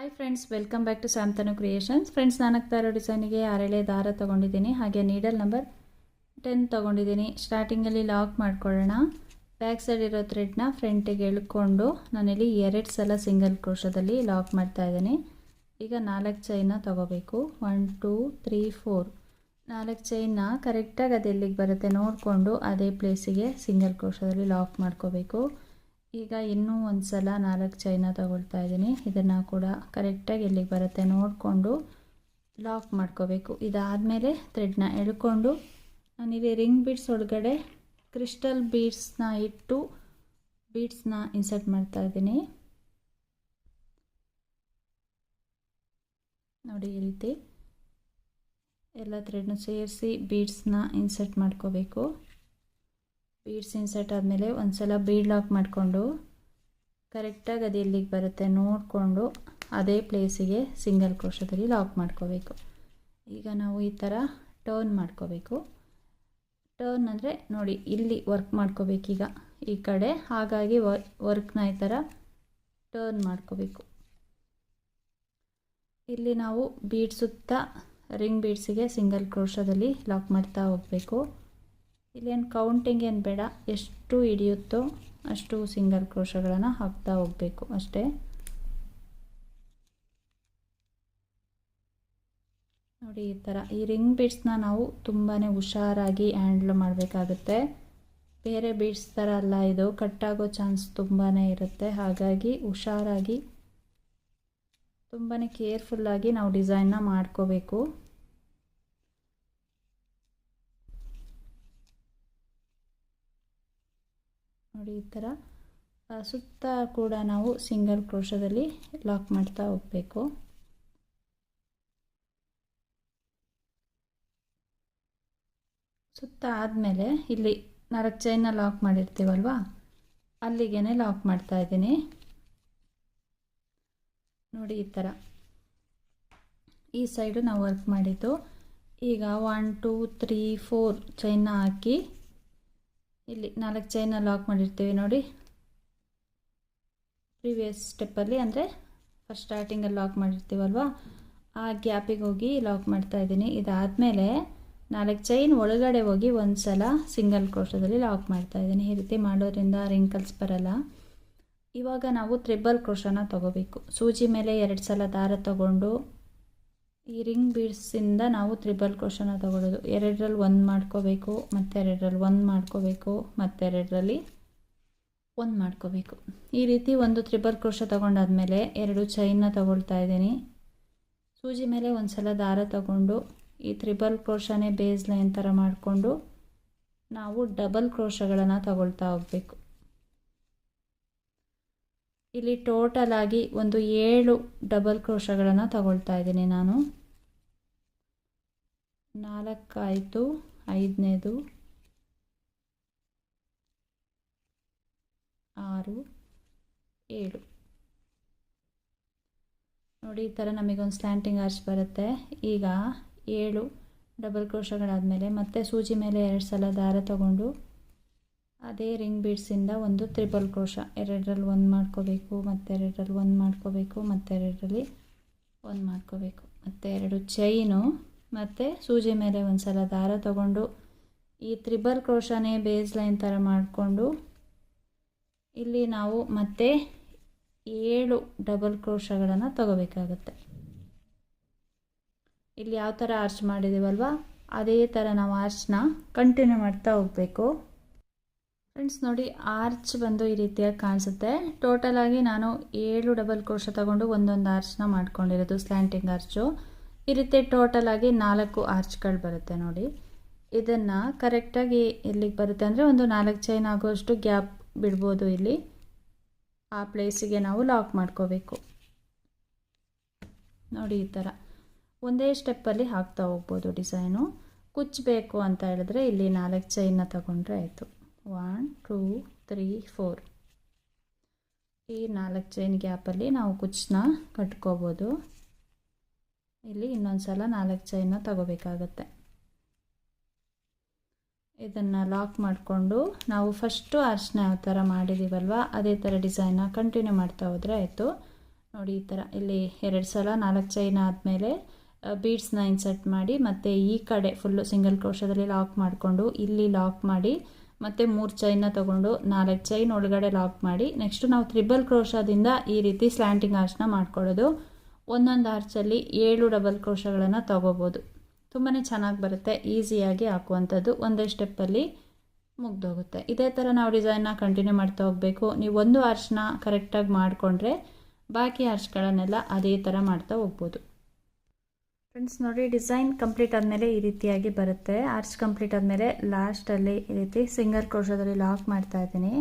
Hi friends welcome back to Samtanu creations friends ನಾಲ್ಕು ಡಿಸೈನಿಗೆ ಅರಳೆ ದಾರ ತೊಗೊಂಡಿದ್ದೀನಿ. ಹಾಗೆ ನೀಡಲ್ ನಂಬರ್ ಟೆನ್ ತೊಗೊಂಡಿದ್ದೀನಿ. ಸ್ಟಾರ್ಟಿಂಗಲ್ಲಿ ಲಾಕ್ ಮಾಡ್ಕೊಳ್ಳೋಣ. ಬ್ಯಾಕ್ ಸೈಡ್ ಇರೋ ಥ್ರೆಡ್ನ ಫ್ರಂಟಿಗೆ ಎಳ್ಕೊಂಡು ನಾನಿಲ್ಲಿ ಎರಡು ಸಲ ಸಿಂಗಲ್ ಕ್ರೋಶದಲ್ಲಿ ಲಾಕ್ ಮಾಡ್ತಾ ಇದ್ದೀನಿ. ಈಗ ನಾಲ್ಕು ಚೈನ ತೊಗೋಬೇಕು. ಒನ್ ಟೂ ತ್ರೀ ಫೋರ್ ನಾಲ್ಕು ಚೈನ್ನ ಕರೆಕ್ಟಾಗಿ ಅದು ಎಲ್ಲಿಗೆ ಬರುತ್ತೆ ನೋಡಿಕೊಂಡು ಅದೇ ಪ್ಲೇಸಿಗೆ ಸಿಂಗಲ್ ಕ್ರೋಶದಲ್ಲಿ ಲಾಕ್ ಮಾಡ್ಕೋಬೇಕು. ಈಗ ಇನ್ನೂ ಒಂದು ಸಲ ನಾಲ್ಕು ಚೈನ ತಗೊಳ್ತಾ ಇದ್ದೀನಿ. ಇದನ್ನು ಕೂಡ ಕರೆಕ್ಟಾಗಿ ಎಲ್ಲಿಗೆ ಬರುತ್ತೆ ನೋಡಿಕೊಂಡು ಲಾಕ್ ಮಾಡ್ಕೋಬೇಕು. ಇದಾದಮೇಲೆ ಥ್ರೆಡ್ನ ಎಳ್ಕೊಂಡು ನಾನಿಲ್ಲಿ ರಿಂಗ್ ಬೀಡ್ಸ್ ಒಳಗಡೆ ಕ್ರಿಸ್ಟಲ್ ಬೀಡ್ಸ್ನ ಇಟ್ಟು ಬೀಡ್ಸ್ನ ಇನ್ಸರ್ಟ್ ಮಾಡ್ತಾ ಇದ್ದೀನಿ. ನೋಡಿ ಈ ರೀತಿ ಎಲ್ಲ ಥ್ರೆಡ್ನ ಸೇರಿಸಿ ಬೀಡ್ಸ್ನ ಇನ್ಸರ್ಟ್ ಮಾಡ್ಕೋಬೇಕು. ಬೀಡ್ಸ್ ಇನ್ಸರ್ಟ್ ಆದಮೇಲೆ ಒಂದು ಸಲ ಬೀಡ್ ಲಾಕ್ ಮಾಡಿಕೊಂಡು ಕರೆಕ್ಟಾಗಿ ಅದು ಎಲ್ಲಿಗೆ ಬರುತ್ತೆ ನೋಡಿಕೊಂಡು ಅದೇ ಪ್ಲೇಸಿಗೆ ಸಿಂಗಲ್ ಕ್ರೋಶದಲ್ಲಿ ಲಾಕ್ ಮಾಡ್ಕೋಬೇಕು. ಈಗ ನಾವು ಈ ಥರ ಟರ್ನ್ ಮಾಡ್ಕೋಬೇಕು. ಟರ್ನ್ ಅಂದರೆ ನೋಡಿ ಇಲ್ಲಿ ವರ್ಕ್ ಮಾಡ್ಕೋಬೇಕೀಗ ಈ ಕಡೆ ಹಾಗಾಗಿ ವರ್ಕ್ನ ಈ ಥರ ಟರ್ನ್ ಮಾಡ್ಕೋಬೇಕು. ಇಲ್ಲಿ ನಾವು ಬೀಡ್ ಸುತ್ತ ರಿಂಗ್ ಬೀಡ್ಸಿಗೆ ಸಿಂಗಲ್ ಕ್ರೋಶದಲ್ಲಿ ಲಾಕ್ ಮಾಡ್ತಾ ಹೋಗಬೇಕು. ಇಲ್ಲೇನು ಕೌಂಟಿಂಗ್ ಏನು ಬೇಡ. ಎಷ್ಟು ಹಿಡಿಯುತ್ತೋ ಅಷ್ಟು ಸಿಂಗಲ್ ಕ್ರೋಶಗಳನ್ನು ಹಾಕ್ತಾ ಹೋಗಬೇಕು ಅಷ್ಟೇ. ನೋಡಿ ಈ ಥರ ಈ ರಿಂಗ್ ಬೀಡ್ಸ್ನ ನಾವು ತುಂಬಾ ಹುಷಾರಾಗಿ ಹ್ಯಾಂಡ್ಲ್ ಮಾಡಬೇಕಾಗುತ್ತೆ. ಬೇರೆ ಬೀಡ್ಸ್ ಥರ ಅಲ್ಲ ಇದು. ಕಟ್ಟಾಗೋ ಚಾನ್ಸ್ ತುಂಬಾ ಇರುತ್ತೆ. ಹಾಗಾಗಿ ಹುಷಾರಾಗಿ ತುಂಬಾ ಕೇರ್ಫುಲ್ಲಾಗಿ ನಾವು ಡಿಸೈನ್ನ ಮಾಡ್ಕೋಬೇಕು. ನೋಡಿ, ಈ ಥರ ಸುತ್ತ ಕೂಡ ನಾವು ಸಿಂಗಲ್ ಕ್ರೋಶದಲ್ಲಿ ಲಾಕ್ ಮಾಡ್ತಾ ಹೋಗಬೇಕು. ಸುತ್ತ ಆದಮೇಲೆ ಇಲ್ಲಿ ನಾಲ್ಕು ಚೈನ ಲಾಕ್ ಮಾಡಿರ್ತೀವಲ್ವಾ? ಅಲ್ಲಿಗೆ ಲಾಕ್ ಮಾಡ್ತಾ ಇದ್ದೀನಿ. ನೋಡಿ, ಈ ಥರ. ಈ ಸೈಡು ನಾವು ವರ್ಕ್ ಮಾಡಿದ್ದು. ಈಗ ಒನ್ ಟೂ ತ್ರೀ ಫೋರ್ ಚೈನ ಹಾಕಿ ಇಲ್ಲಿ ನಾಲ್ಕು ಚೈನ ಲಾಕ್ ಮಾಡಿರ್ತೀವಿ ನೋಡಿ. ಪ್ರೀವಿಯಸ್ ಸ್ಟೆಪ್ಪಲ್ಲಿ ಅಂದರೆ ಫಸ್ಟ್ ಸ್ಟಾರ್ಟಿಂಗಲ್ಲಿ ಲಾಕ್ ಮಾಡಿರ್ತೀವಲ್ವಾ? ಆ ಗ್ಯಾಪಿಗೆ ಹೋಗಿ ಲಾಕ್ ಮಾಡ್ತಾ ಇದ್ದೀನಿ. ಇದಾದಮೇಲೆ ನಾಲ್ಕು ಚೈನ್ ಒಳಗಡೆ ಹೋಗಿ ಒಂದು ಸಲ ಸಿಂಗಲ್ ಕ್ರೋಶದಲ್ಲಿ ಲಾಕ್ ಮಾಡ್ತಾ ಇದ್ದೀನಿ. ಈ ರೀತಿ ಮಾಡೋದ್ರಿಂದ ರಿಂಕಲ್ಸ್ ಬರಲ್ಲ. ಇವಾಗ ನಾವು ತ್ರಿಬಲ್ ಕ್ರೋಶನ ತೊಗೋಬೇಕು. ಸೂಜಿ ಮೇಲೆ ಎರಡು ಸಲ ದಾರ ತಗೊಂಡು ಈ ರಿಂಗ್ ಬೀಡ್ಸಿಂದ ನಾವು ತ್ರಿಬಲ್ ಕ್ರೋಶನ ತಗೊಳ್ಳೋದು. ಎರಡರಲ್ಲಿ ಒಂದು ಮಾಡ್ಕೋಬೇಕು ಮತ್ತೆರಡರಲ್ಲಿ ಒಂದು ಮಾಡ್ಕೋಬೇಕು ಮತ್ತೆರಡರಲ್ಲಿ ಒಂದು ಮಾಡ್ಕೋಬೇಕು. ಈ ರೀತಿ ಒಂದು ತ್ರಿಬಲ್ ಕ್ರೋಶ ತೊಗೊಂಡಾದ್ಮೇಲೆ ಎರಡು ಚೈನ್ನ ತಗೊಳ್ತಾ ಇದ್ದೀನಿ. ಸೂಜಿ ಮೇಲೆ ಒಂದು ಸಲ ದಾರ ತಗೊಂಡು ಈ ತ್ರಿಬಲ್ ಕ್ರೋಶನೇ ಬೇಸ್ ಲೈನ್ ಥರ ಮಾಡಿಕೊಂಡು ನಾವು ಡಬಲ್ ಕ್ರೋಶಗಳನ್ನು ತಗೊಳ್ತಾ ಹೋಗಬೇಕು. ಇಲ್ಲಿ ಟೋಟಲ್ ಆಗಿ ಒಂದು ಏಳು ಡಬಲ್ ಕ್ರೋಶಗಳನ್ನು ತಗೊಳ್ತಾ ಇದ್ದೀನಿ ನಾನು. ನಾಲ್ಕಾಯಿತು, ಐದನೇದು. ಆರು, ಏಳು. ನೋಡಿ, ಈ ಥರ ನಮಗೊಂದು ಸ್ಲ್ಯಾಂಟಿಂಗ್ ಆರ್ಚ್ ಬರುತ್ತೆ. ಈಗ ಏಳು ಡಬಲ್ ಕ್ರೋಶಗಳಾದಮೇಲೆ ಮತ್ತೆ ಸೂಜಿ ಮೇಲೆ ಎರಡು ಸಲ ದಾರ ತಗೊಂಡು ಅದೇ ರಿಂಗ್ ಬೀಡ್ಸಿಂದ ಒಂದು ತ್ರಿಬಲ್ ಕ್ರೋಶ. ಎರಡರಲ್ಲಿ ಒಂದು ಮಾಡ್ಕೋಬೇಕು ಮತ್ತೆರಡರಲ್ಲಿ ಒಂದು ಮಾಡ್ಕೋಬೇಕು ಮತ್ತೆರಡರಲ್ಲಿ ಒಂದು ಮಾಡ್ಕೋಬೇಕು. ಮತ್ತು ಎರಡು ಚೈನು ಮತ್ತು ಸೂಜಿ ಮೇಲೆ ಒಂದು ಸಲ ದಾರ ತಗೊಂಡು ಈ ತ್ರಿಬಲ್ ಕ್ರೋಶನೇ ಬೇಸ್ ಲೈನ್ ಥರ ಮಾಡಿಕೊಂಡು ಇಲ್ಲಿ ನಾವು ಮತ್ತೆ ಏಳು ಡಬಲ್ ಕ್ರೋಶಗಳನ್ನು ತಗೋಬೇಕಾಗುತ್ತೆ. ಇಲ್ಲಿ ಯಾವ ಥರ ಆರ್ಚ್ ಮಾಡಿದ್ದೀವಲ್ವ ಅದೇ ಥರ ನಾವು ಆರ್ಚ್ನ ಕಂಟಿನ್ಯೂ ಮಾಡ್ತಾ ಹೋಗಬೇಕು. ಫ್ರೆಂಡ್ಸ್ ನೋಡಿ, ಆರ್ಚ್ ಬಂದು ಈ ರೀತಿಯಾಗಿ ಕಾಣಿಸುತ್ತೆ. ಟೋಟಲಾಗಿ ನಾನು ಏಳು ಡಬಲ್ ಕ್ರೋಶ ತಗೊಂಡು ಒಂದೊಂದು ಆರ್ಚ್ನ ಮಾಡ್ಕೊಂಡಿರೋದು, ಸ್ಲ್ಯಾಂಟಿಂಗ್ ಆರ್ಚು. ಈ ರೀತಿ ಆಗಿ ನಾಲ್ಕು ಆರ್ಚ್ಗಳು ಬರುತ್ತೆ ನೋಡಿ. ಇದನ್ನು ಕರೆಕ್ಟಾಗಿ ಎಲ್ಲಿಗೆ ಬರುತ್ತೆ ಅಂದರೆ ಒಂದು ನಾಲ್ಕು ಚೈನ್ ಆಗುವಷ್ಟು ಗ್ಯಾಪ್ ಬಿಡ್ಬೋದು ಇಲ್ಲಿ. ಆ ಪ್ಲೇಸಿಗೆ ನಾವು ಲಾಕ್ ಮಾಡ್ಕೋಬೇಕು. ನೋಡಿ ಈ ಥರ ಒಂದೇ ಸ್ಟೆಪ್ಪಲ್ಲಿ ಹಾಕ್ತಾ ಹೋಗ್ಬೋದು ಡಿಸೈನು ಕುಚ್ಚಬೇಕು ಅಂತ ಹೇಳಿದ್ರೆ ಇಲ್ಲಿ ನಾಲ್ಕು ಚೈನ್ನ ತಗೊಂಡ್ರೆ ಆಯಿತು. ಒನ್ ಟೂ ತ್ರೀ ಫೋರ್ ಈ ನಾಲ್ಕು ಚೈನ್ ಗ್ಯಾಪಲ್ಲಿ ನಾವು ಕುಚ್ಚನ್ನ ಕಟ್ಕೋಬೋದು. ಇಲ್ಲಿ ಇನ್ನೊಂದು ಸಲ ನಾಲ್ಕು ಚೈನ ತಗೋಬೇಕಾಗತ್ತೆ. ಇದನ್ನು ಲಾಕ್ ಮಾಡಿಕೊಂಡು ನಾವು ಫಸ್ಟು ಅರ್ಶನ ಯಾವ ಥರ ಮಾಡಿದ್ದೀವಲ್ವ ಅದೇ ಥರ ಡಿಸೈನ ಕಂಟಿನ್ಯೂ ಮಾಡ್ತಾ ಹೋದರೆ ಆಯಿತು. ನೋಡಿ ಈ ಥರ ಇಲ್ಲಿ ಎರಡು ಸಲ ನಾಲ್ಕು ಚೈನ್ ಆದಮೇಲೆ ಬೀಡ್ಸ್ನ ಇನ್ಸರ್ಟ್ ಮಾಡಿ, ಮತ್ತು ಈ ಕಡೆ ಫುಲ್ಲು ಸಿಂಗಲ್ ಕ್ರೋಶದಲ್ಲಿ ಲಾಕ್ ಮಾಡಿಕೊಂಡು, ಇಲ್ಲಿ ಲಾಕ್ ಮಾಡಿ, ಮತ್ತು ಮೂರು ಚೈನ ತೊಗೊಂಡು ನಾಲ್ಕು ಚೈನ್ ಒಳಗಡೆ ಲಾಕ್ ಮಾಡಿ ನೆಕ್ಸ್ಟು ನಾವು ತ್ರಿಬಲ್ ಕ್ರೋಶದಿಂದ ಈ ರೀತಿ ಸ್ಲ್ಯಾಂಟಿಂಗ್ ಆರ್ಚ್ನ ಮಾಡ್ಕೊಳ್ಳೋದು. ಒಂದೊಂದು ಆರ್ಚಲ್ಲಿ ಏಳು ಡಬಲ್ ಕ್ರೋಶಗಳನ್ನು ತಗೋಬೋದು. ತುಂಬಾ ಚೆನ್ನಾಗಿ ಬರುತ್ತೆ, ಈಸಿಯಾಗಿ ಹಾಕುವಂಥದ್ದು. ಒಂದೇ ಸ್ಟೆಪ್ಪಲ್ಲಿ ಮುಗ್ದೋಗುತ್ತೆ. ಇದೇ ಥರ ನಾವು ಡಿಸೈನ್ನ ಕಂಟಿನ್ಯೂ ಮಾಡ್ತಾ ಹೋಗಬೇಕು. ನೀವು ಒಂದು ಆರ್ಚ್ನ ಕರೆಕ್ಟಾಗಿ ಮಾಡಿಕೊಂಡ್ರೆ ಬಾಕಿ ಆರ್ಚ್ಗಳನ್ನೆಲ್ಲ ಅದೇ ಥರ ಮಾಡ್ತಾ ಹೋಗ್ಬೋದು. ಫ್ರೆಂಡ್ಸ್ ನೋಡಿ ಡಿಸೈನ್ ಕಂಪ್ಲೀಟ್ ಆದಮೇಲೆ ಈ ರೀತಿಯಾಗಿ ಬರುತ್ತೆ. ಆರ್ಚ್ ಕಂಪ್ಲೀಟ್ ಆದಮೇಲೆ ಲಾಸ್ಟಲ್ಲಿ ಈ ರೀತಿ ಸಿಂಗಲ್ ಕ್ರೋಶದಲ್ಲಿ ಲಾಕ್ ಮಾಡ್ತಾ ಇದ್ದೀನಿ.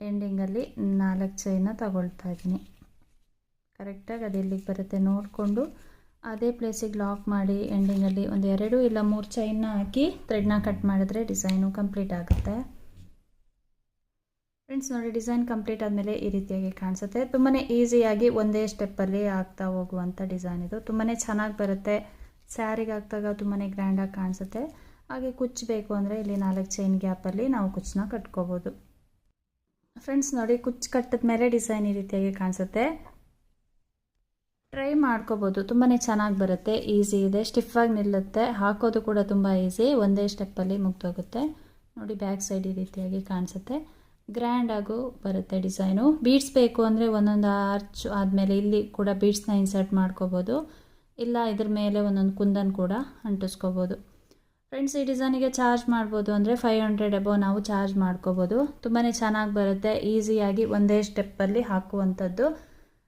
ಎಂಡಿಂಗಲ್ಲಿ ನಾಲ್ಕು ಚೈನ ತಗೊಳ್ತಾ ಇದ್ದೀನಿ. ಕರೆಕ್ಟಾಗಿ ಅದು ಎಲ್ಲಿಗೆ ಬರುತ್ತೆ ನೋಡಿಕೊಂಡು ಅದೇ ಪ್ಲೇಸಿಗೆ ಲಾಕ್ ಮಾಡಿ ಎಂಡಿಂಗಲ್ಲಿ ಒಂದು ಎರಡು ಇಲ್ಲ ಮೂರು ಚೈನ್ನ ಹಾಕಿ ಥ್ರೆಡ್ನ ಕಟ್ ಮಾಡಿದ್ರೆ ಡಿಸೈನು ಕಂಪ್ಲೀಟ್ ಆಗುತ್ತೆ. ಫ್ರೆಂಡ್ಸ್ ನೋಡಿ ಡಿಸೈನ್ ಕಂಪ್ಲೀಟ್ ಆದಮೇಲೆ ಈ ರೀತಿಯಾಗಿ ಕಾಣಿಸುತ್ತೆ. ತುಂಬಾ ಈಸಿಯಾಗಿ ಒಂದೇ ಸ್ಟೆಪ್ಪಲ್ಲಿ ಆಗ್ತಾ ಹೋಗುವಂಥ ಡಿಸೈನ್ ಇದು. ತುಂಬಾ ಚೆನ್ನಾಗಿ ಬರುತ್ತೆ. ಸ್ಯಾರಿಗೆ ಹಾಕಿದಾಗ ತುಂಬಾ ಗ್ರ್ಯಾಂಡಾಗಿ ಕಾಣಿಸುತ್ತೆ. ಹಾಗೆ ಕುಚ್ಚಬೇಕು ಅಂದರೆ ಇಲ್ಲಿ ನಾಲ್ಕು ಚೈನ್ ಗ್ಯಾಪಲ್ಲಿ ನಾವು ಕುಚ್ಚನ್ನ ಕಟ್ಕೋಬೋದು. ಫ್ರೆಂಡ್ಸ್ ನೋಡಿ ಕುಚ್ಚು ಕಟ್ಟಿದ ಮೇಲೆ ಡಿಸೈನ್ ಈ ರೀತಿಯಾಗಿ ಕಾಣಿಸುತ್ತೆ. ಟ್ರೈ ಮಾಡ್ಕೋಬೋದು. ತುಂಬಾ ಚೆನ್ನಾಗಿ ಬರುತ್ತೆ. ಈಸಿ ಇದೆ. ಸ್ಟಿಫಾಗಿ ನಿಲ್ಲುತ್ತೆ. ಹಾಕೋದು ಕೂಡ ತುಂಬ ಈಸಿ ಒಂದೇ ಸ್ಟೆಪ್ಪಲ್ಲಿ ಮುಗ್ದೋಗುತ್ತೆ. ನೋಡಿ ಬ್ಯಾಕ್ ಸೈಡ್ ಈ ರೀತಿಯಾಗಿ ಕಾಣಿಸುತ್ತೆ. ಗ್ರ್ಯಾಂಡಾಗೂ ಬರುತ್ತೆ ಡಿಸೈನು ಬೀಡ್ಸ್ ಬೇಕು ಅಂದರೆ ಒಂದೊಂದು ಆರ್ಚ್ ಆದಮೇಲೆ ಇಲ್ಲಿ ಕೂಡ ಬೀಡ್ಸ್ನ ಇನ್ಸರ್ಟ್ ಮಾಡ್ಕೋಬೋದು. ಇಲ್ಲ ಇದ್ರ ಮೇಲೆ ಒಂದೊಂದು ಕುಂದನ್ ಕೂಡ ಅಂಟಿಸ್ಕೋಬೋದು. ಫ್ರೆಂಡ್ಸ್ ಈ ಡಿಸೈನಿಗೆ ಚಾರ್ಜ್ ಮಾಡ್ಬೋದು ಅಂದರೆ ಫೈವ್ ಹಂಡ್ರೆಡ್ ಎಬೋ ನಾವು ಚಾರ್ಜ್ ಮಾಡ್ಕೋಬೋದು. ತುಂಬಾ ಚೆನ್ನಾಗಿ ಬರುತ್ತೆ. ಈಸಿಯಾಗಿ ಒಂದೇ ಸ್ಟೆಪ್ಪಲ್ಲಿ ಹಾಕುವಂಥದ್ದು.